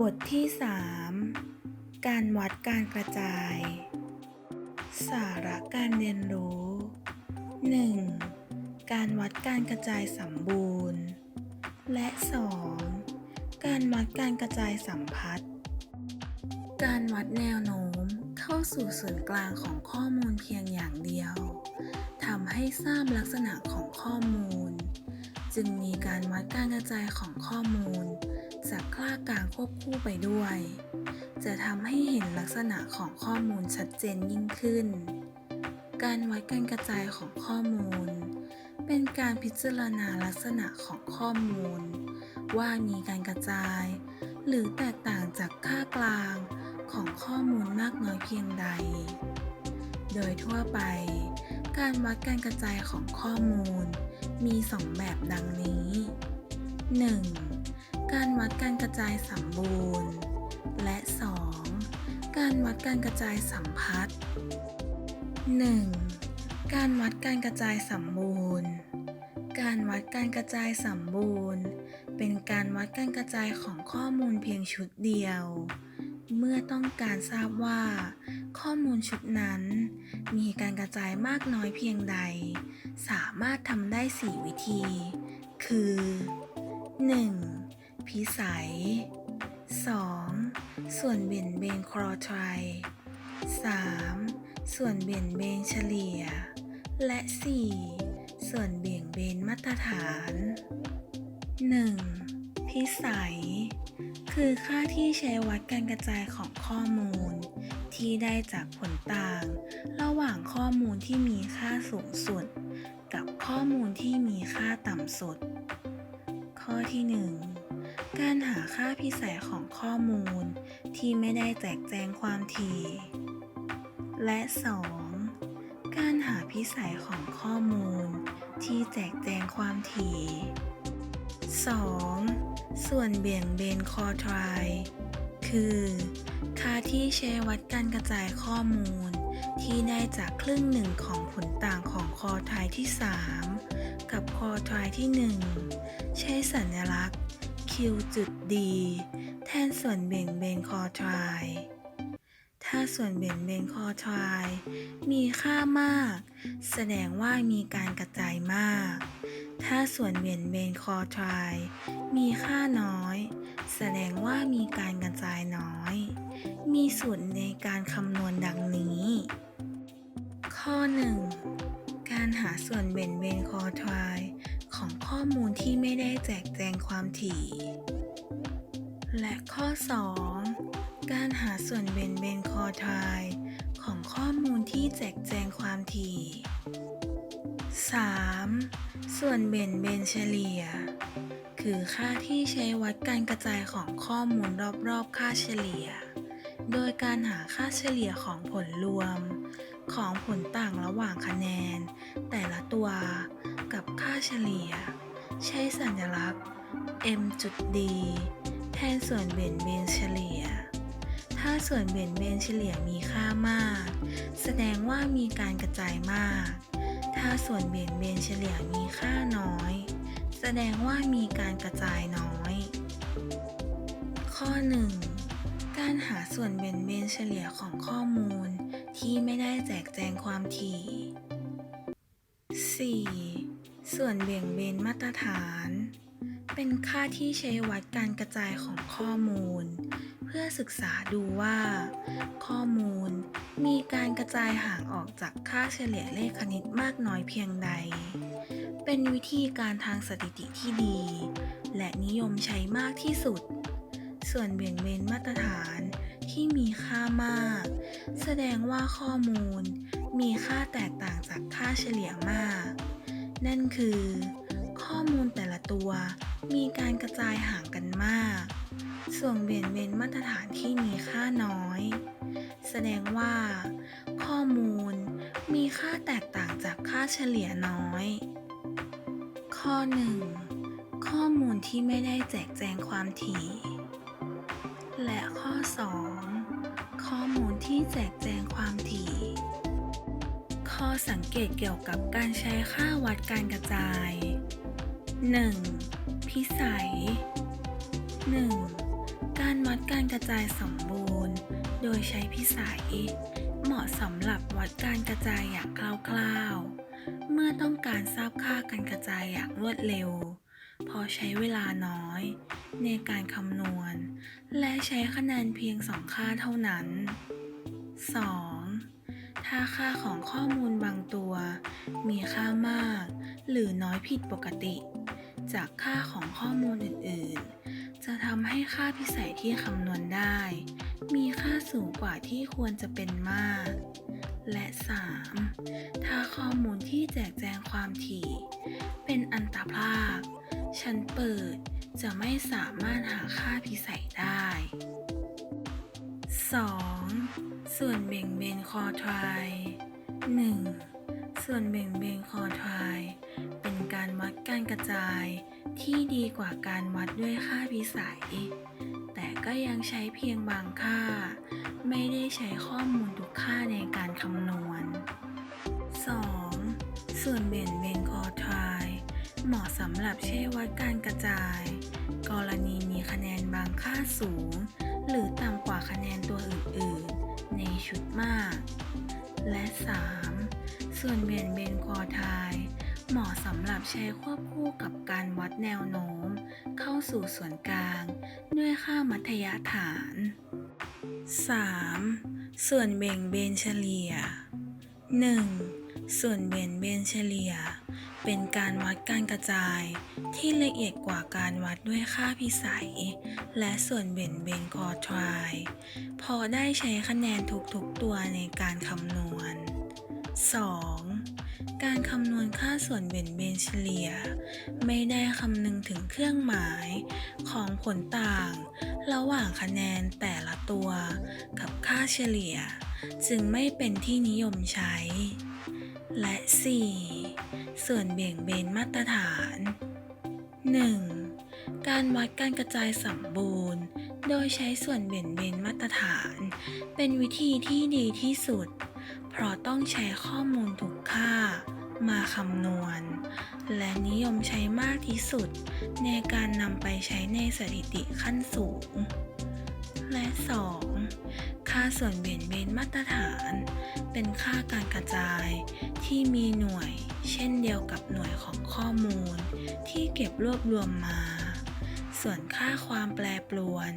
บทที่ 3 การวัดการกระจาย สาระการเรียนรู้ 1. การวัดการกระจายสมบูรณ์ และ 2. การวัดการกระจายสัมพัทธ์ การวัดแนวโน้มเข้าสู่ศูนย์กลางของข้อมูลเพียงอย่างเดียวทำให้ทราบลักษณะของข้อมูล จึงมีการวัดการกระจายของข้อมูล จากค่ากลางควบคู่ไปด้วย จะทำให้เห็นลักษณะของข้อมูลชัดเจนยิ่งขึ้น การวัดการกระจายของข้อมูล เป็นการพิจารณาลักษณะของข้อมูล ว่ามีการกระจาย หรือแตกต่างจากค่ากลางของข้อมูลมากน้อยเพียงใด โดยทั่วไป การวัดการกระจายของข้อมูล มี 2 แบบดังนี้ 1. การวัดการกระจายสัมบูรณ์ และ 2. การวัดการกระจายสัมพัทธ์ 1. การวัดการกระจายสัมบูรณ์ การวัดการกระจายสัมบูรณ์ เป็นการวัดการกระจายของข้อมูลเพียงชุดเดียว เมื่อต้องการทราบว่า ข้อมูลชุดนั้น มีการกระจายมากน้อยเพียงใด สามารถทำได้ 4 วิธี คือ 1. พิสัย 2. ส่วนเบี่ยงเบนครอทร 3. ส่วนเบี่ยงเบนเฉลี่ย และ 4. ส่วนเบี่ยงเบนมาตรฐาน 1. พิสัย คือค่าที่ใช้วัดการกระจายของข้อมูล ที่ได้จากผลต่าง ระหว่างข้อมูลที่มีค่าสูงสุด กับข้อมูลที่มีค่าต่ำสุด ข้อที่ 1 การหาค่าพิสัยของข้อมูล ที่ไม่ได้แจกแจงความถี่ และ 2. การหาพิสัยของข้อมูล ที่แจกแจงความถี่ 2. ส่วนเบี่ยงเบนคอไทร คือ ค่าที่ใช้วัดการกระจายข้อมูล ที่ได้จากครึ่งหนึ่งของผลต่างของคอไทรที่ 3 กับคอไทรที่ 1 ใช้สัญลักษณ์ Q จุด D แทนส่วนเบี่ยงเบนคอไทรถ้าส่วนเบี่ยงเบนคอไทรมีค่ามาก แสดงว่ามีการกระจายมาก ถ้าส่วนเบี่ยงเบนคอไทรมีค่าน้อย แสดงว่ามีการกระจายน้อย มีสูตรในการคำนวณดังนี้ ข้อ 1 การหาส่วนเบ่งเบนคอทรของข้อมูลที่ไม่ได้แจกแจงความถี่ และข้อ 2 การหาส่วนเบ่งเบนคอทรของข้อมูลที่แจกแจงความถี่ 3. ส่วนเบ่งเบนเฉลี่ย คือค่าที่ใช้วัดการกระจายของข้อมูลรอบๆ ค่าเฉลี่ย โดยการหาค่าเฉลี่ยของผลรวม ของผลต่างระหว่างคะแนน แต่ละตัวกับค่าเฉลี่ย ใช้สัญลักษณ์ m จุด d แทนส่วนเบี่ยงเบนเฉลี่ย ถ้าส่วนเบี่ยงเบนเฉลี่ยมีค่ามาก แสดงว่ามีการกระจายมาก ถ้าส่วนเบี่ยงเบนเฉลี่ยมีค่าน้อย แสดงว่ามีการกระจายน้อย ข้อ 1 การหาส่วนเบี่ยงเบนเฉลี่ยของข้อมูล ที่ไม่ได้แจกแจงความถี่ 4. ส่วนเบี่ยงเบนมาตรฐาน เป็นค่าที่ใช้วัดการกระจายของข้อมูล เพื่อศึกษาดูว่า ข้อมูลมีการกระจายห่างออกจากค่าเฉลี่ยเลขคณิตมากน้อยเพียงใด เป็นวิธีการทางสถิติที่ดี และนิยมใช้มากที่สุด ส่วนเบี่ยงเบนมาตรฐานที่มีค่ามาก แสดงว่าข้อมูลมีค่าแตกต่างจากค่าเฉลี่ยมาก นั่นคือ ข้อมูลแต่ละตัวมีการกระจายห่างกันมาก ส่วนเบี่ยงเบนมาตรฐานที่มีค่าน้อย แสดงว่า ข้อมูลมีค่าแตกต่างจากค่าเฉลี่ยน้อย ข้อ 1 ข้อมูลที่ไม่ได้แจกแจงความถี่ และข้อ 2 ข้อมูลที่แจกแจงความถี่ ข้อสังเกตเกี่ยวกับการใช้ค่าวัดการกระจาย 1. พิสัย 1. การวัดการกระจายสมบูรณ์ โดยใช้พิสัย เหมาะสำหรับวัดการกระจายอย่างคร่าวๆ เมื่อต้องการทราบค่าการกระจายอย่างรวดเร็ว พอใช้เวลาน้อย ในการคำนวณ และใช้คะแนนเพียงสองค่าเท่านั้น 2. ถ้าค่าของข้อมูลบางตัว มีค่ามาก หรือน้อยผิดปกติ จากค่าของข้อมูลอื่น ๆ จะทำให้ค่าพิเศษที่คำนวณได้ มีค่าสูงกว่าที่ควรจะเป็นมาก และ 3. ถ้าข้อมูลที่แจกแจงความถี่ เป็นอันตรพาค ชั้นเปิดจะไม่สามารถหาค่าพิเศษได้ 2. ส่วนเบ่งเบนคอทราย 1. ส่วนเบ่งเบนคอทราย เป็นการวัดการกระจายที่ดีกว่าการวัดด้วยค่าพิสัย แต่ก็ยังใช้เพียงบางค่า ไม่ได้ใช้ข้อมูลทุกค่าในการคำนวณ 2. ส่วนเบ่งเบนคอทราย เหมาะสำหรับใช้วัดการกระจาย กรณีมีคะแนนบางค่าสูง หรือต่ำกว่าคะแนนตัวอื่นๆ ในชุดมาก และ 3. ส่วนเบี่ยนเบนคอทาย เหมาะสำหรับใช้ควบคู่กับการวัดแนวโน้ม เข้าสู่ส่วนกลาง ด้วยค่ามัธยฐาน 3. ส่วนเบ่งเบนเฉลี่ย 1. ส่วนเบี่ยนเบนเฉลี่ย เป็นการวัดการกระจายที่ละเอียดกว่าการวัดด้วยค่าพิสัย และส่วนเบี่ยนเบนคอทราย พอได้ใช้คะแนนทุกๆตัวในการคำนวณ 2. การคำนวณค่าส่วนเบี่ยนเบนเฉลี่ย ไม่ได้คำนึงถึงเครื่องหมายของผลต่าง ระหว่างคะแนนแต่ละตัว กับค่าเฉลี่ย จึงไม่เป็นที่นิยมใช้ และ 4. ส่วนเบี่ยงเบนมาตรฐาน 1. การวัดการกระจายสมบูรณ์ โดยใช้ส่วนเบี่ยงเบนมาตรฐาน เป็นวิธีที่ดีที่สุด เพราะต้องใช้ข้อมูลทุกค่า มาคำนวณ และนิยมใช้มากที่สุด ในการนำไปใช้ในสถิติขั้นสูง และ 2. ค่าส่วนเบี่ยงเบนมาตรฐาน เป็นค่าการกระจายที่มีหน่วย เช่นเดียวกับหน่วยของข้อมูล ที่เก็บรวบรวมมา ส่วนค่าความแปรปรวน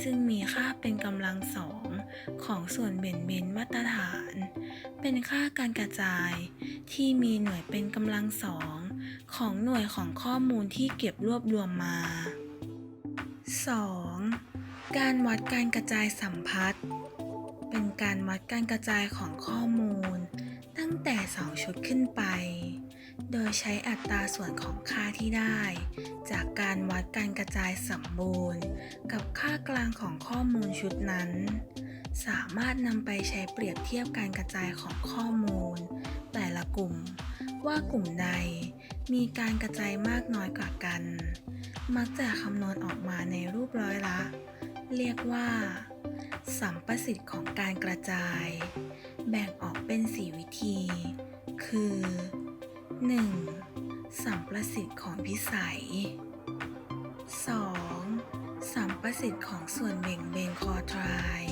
ซึ่งมีค่าเป็นกำลังสองของส่วนเบี่ยงเบนมาตรฐาน เป็นค่าการกระจาย ที่มีหน่วยเป็นกำลังสองของหน่วยของข้อมูลที่เก็บรวบรวมมา 2. การวัดการกระจายสัมพัทธ์ เป็นการวัดการกระจายของข้อมูล ตั้งแต่สองชุดขึ้นไป โดยใช้อัตราส่วนของค่าที่ได้ จากการวัดการกระจายสมบูรณ์ กับค่ากลางของข้อมูลชุดนั้น สามารถนำไปใช้เปรียบเทียบการกระจายของข้อมูล แต่ละกลุ่มว่ากลุ่มใด มีการกระจายมากน้อยกว่ากัน มักจะคำนวณออกมาในรูปร้อยละ เรียกว่า สัมประสิทธิ์ของการกระจาย แบ่งออกเป็น 4 วิธี คือ 1. สัมประสิทธิ์ของพิสัย 2. สัมประสิทธิ์ของส่วนเบ่งเบนคอทราย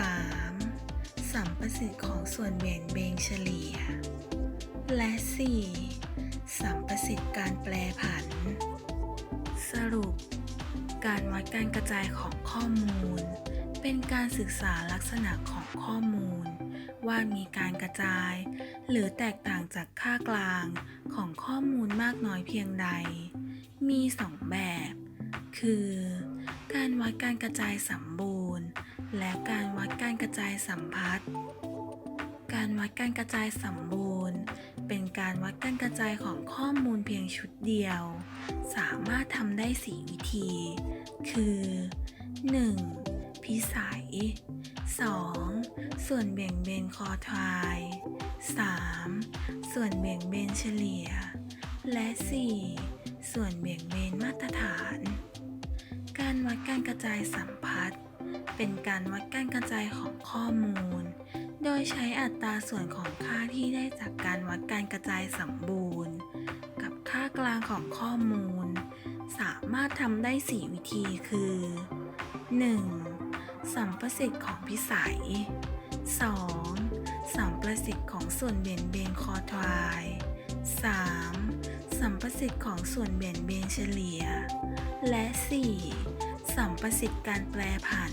3. สัมประสิทธิ์ของส่วนเบ่งเบนเฉลี่ย และ 4. สัมประสิทธิ์การแปรผัน สรุป การวัดการกระจายของข้อมูล เป็นการศึกษาลักษณะของข้อมูล ว่ามีการกระจาย หรือแตกต่างจากค่ากลางของข้อมูลมากน้อยเพียงใด มีสองแบบ คือ การวัดการกระจายสมบูรณ์ และการวัดการกระจายสัมพัทธ์การวัดการกระจายสมบูรณ์ เป็นการวัดการกระจายของข้อมูลเพียงชุดเดียว สามารถทำได้ 4 วิธี คือ 1. พิสัย 2. ส่วนเบี่ยงเบนคอทราย 3. ส่วนเบี่ยงเบนเฉลี่ย และ 4. ส่วนเบี่ยงเบนมาตรฐาน การวัดการกระจายสัมพัทธ์ เป็นการวัดการกระจายของข้อมูล โดยใช้อัตราส่วนของค่าที่ได้จากการวัดการกระจายสมบูรณ์ กับค่าค่ากลางของข้อมูล สามารถทำได้ 4 วิธีคือ 1. สัมประสิทธิ์ของพิสัย 2. สัมประสิทธิ์ของส่วนเบี่ยงเบนคอทวาย 3. สัมประสิทธิ์ของส่วนเบี่ยงเบนเฉลี่ย และ 4. สัมประสิทธิ์การแปรผัน